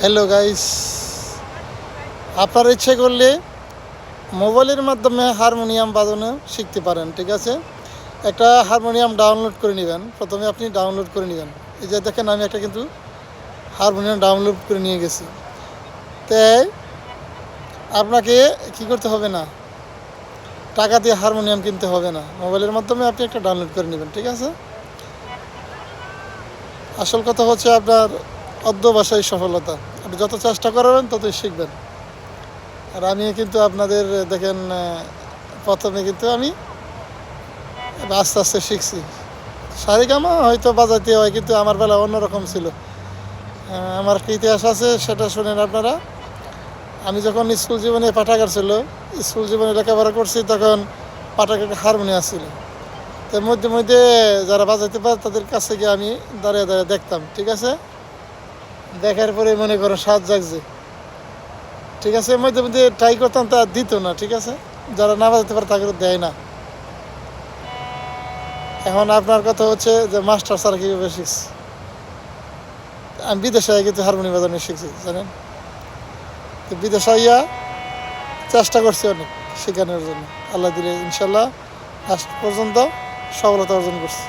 Hello guys আপনার ইচ্ছে করলে মোবাইলের মাধ্যমে হারমোনিয়াম বাজানো শিখতে পারেন, ঠিক আছে? একটা হারমোনিয়াম ডাউনলোড করে নেবেন। প্রথমে আপনি ডাউনলোড করে নেবেন। এই যে দেখেন, আমি একটা কিন্তু হারমোনিয়াম ডাউনলোড করে নিয়ে গেছি। তাই আপনাকে কি করতে হবে না? টাকা দিয়ে হারমোনিয়াম কিনতে হবে না। মোবাইলের মাধ্যমে আপনি একটা ডাউনলোড করে নেবেন, ঠিক আছে? আসল কথা হচ্ছে আপনার অধ্যবসায় সফলতা। আপনি যত চেষ্টা করবেন ততই শিখবেন। আর আমি কিন্তু আপনাদের, দেখেন প্রথমে কিন্তু আমি আস্তে আস্তে শিখছি। সারিগামা হয়তো বাজাতে হয়, কিন্তু আমার বেলা অন্যরকম ছিল। আমার ইতিহাস আছে, সেটা শুনেন আপনারা। আমি যখন স্কুল জীবনে পাঠাগার ছিল, স্কুল জীবনে লেখাপড়া করছি, তখন পাঠাগার হারমোনিয়াম ছিল। তো মধ্যে মধ্যে যারা বাজাইতে পারে, তাদের কাছে গিয়ে আমি দাঁড়িয়ে দাঁড়িয়ে দেখতাম, ঠিক আছে? দেখার পরে মনে করো সাত জাগছে। ঠিক আছে মধ্যে মধ্যে ট্রাই করতাম তা দিত না, ঠিক আছে? যারা না বাজাতে পারে তাকে দেয় না। এখন আপনার কথা হচ্ছে যে মাস্টার স্যার কীভাবে শিখছি? আমি বিদেশে কিন্তু হারমোনিয়াম বাজানো শিখছি, জানেন? তো বিদেশে আইয়া চেষ্টা করছি অনেক শেখানোর জন্য। আল্লাহ দিলে ইনশাল্লাহ আজ পর্যন্ত সফলতা অর্জন করছি।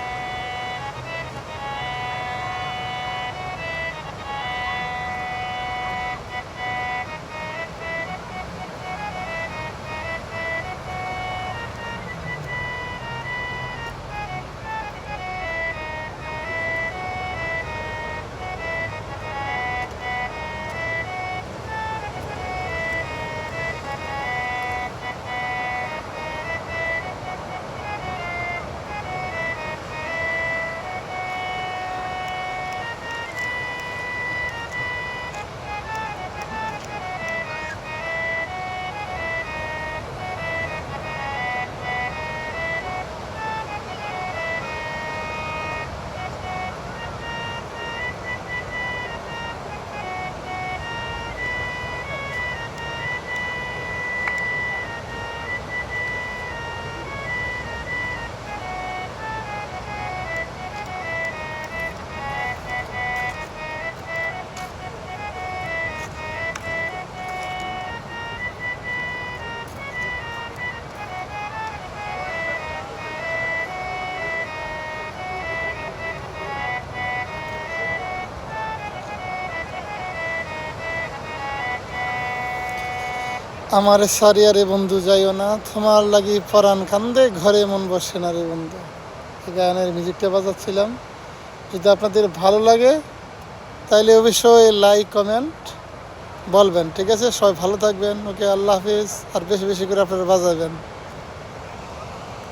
আমার সারিয়ারে বন্ধু, যাইও না। তোমার লাগি পরাণ কান্দে ঘরে মন বসে না রে বন্ধু। এই গানের মিউজিকটা বাজাচ্ছিলাম। যদি আপনাদের ভালো লাগে, তাইলে অবশ্যই লাইক কমেন্ট বলবেন, ঠিক আছে? সবাই ভালো থাকবেন। ওকে, আল্লাহ হাফিজ। আর বেশি বেশি করে আপনারা বাজাবেন।